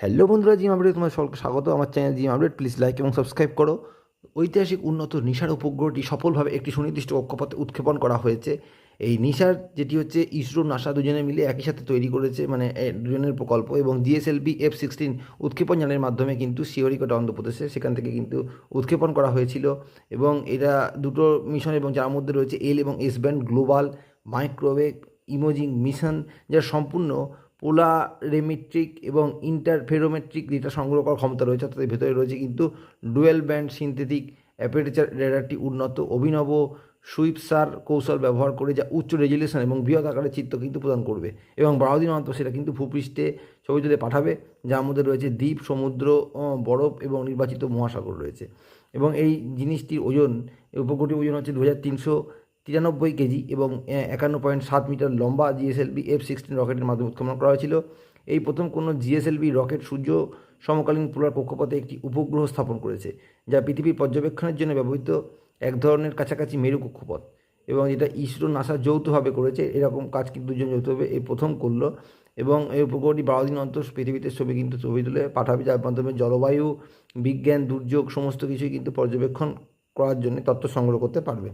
Hello বন্ধুরা gym update তোমার স্বাগত। আমার channel gym update please like এবং সাবস্ক্রাইব করো। ঐতিহাসিক উন্নত নিশার উপগ্রহটি সফলভাবে একটি সুনির্দিষ্ট কক্ষপথে উৎক্ষেপণ করা হয়েছে। এই নিশার যেটি হচ্ছে ইসরো, নাসা দুজনে মিলে একই সাথে তৈরি করেছে মানে দুজনের প্রকল্প এবং জিএসএলভি এফ সিক্সটিন উৎক্ষেপণ যানের মাধ্যমে কিন্তু শিওরিকোটা অন্ধ্রপ্রদেশে সেখান থেকে কিন্তু উৎক্ষেপণ করা হয়েছিল এবং এরা দুটো মিশন এবং যার মধ্যে রয়েছে এল এবং S band global microwave imaging mission যা সম্পূর্ণ পোলারেমেট্রিক এবং ইন্টারফেরোমেট্রিক ডেটা সংগ্রহ করার ক্ষমতা রয়েছে, অর্থাৎ ভেতরে রয়েছে কিন্তু ডুয়েল ব্যান্ড সিনথেটিক অ্যাপারেচার রেডারটি উন্নত, অভিনব সুইপসার কৌশল ব্যবহার করে যা উচ্চ রেজলিউশন এবং বৃহৎ আকারের চিত্র কিন্তু প্রদান করবে এবং বারো দিন অন্তর সেটা কিন্তু ভূপৃষ্ঠে ছবি তুলে পাঠাবে, যার মধ্যে রয়েছে দ্বীপ, সমুদ্র বরফ এবং নির্বাচিত মহাসাগর রয়েছে এবং এই জিনিসটির ওজন উপগ্রহটির ওজন হচ্ছে দু হাজার তিনশো তিরানব্বই কেজি এবং একান্ন পয়েন্ট সাত মিটার লম্বা জিএসএলভি এফ সিক্সটিন রকেটের মাধ্যমে উৎক্ষেপণ করা হয়েছিল। এই প্রথম কোনো জিএসএলভি রকেট সূর্য সমকালীন পোলার কক্ষপথে একটি উপগ্রহ স্থাপন করেছে, যা পৃথিবীর পর্যবেক্ষণের জন্য ব্যবহৃত এক ধরনের কাছাকাছি মেরু কক্ষপথ এবং যেটা ইসরো নাসা যৌথভাবে করেছে। এরকম কাজ কিন্তু দুজন যৌথভাবে এই প্রথম করল এবং এই উপগ্রহটি বারো দিন অন্তর পৃথিবীতে ছবি কিন্তু ছবি তুলে পাঠাবে, যার মাধ্যমে জলবায়ু, বিজ্ঞান, দুর্যোগ, সমস্ত কিছুই কিন্তু পর্যবেক্ষণ করার জন্য তথ্য সংগ্রহ করতে পারবে।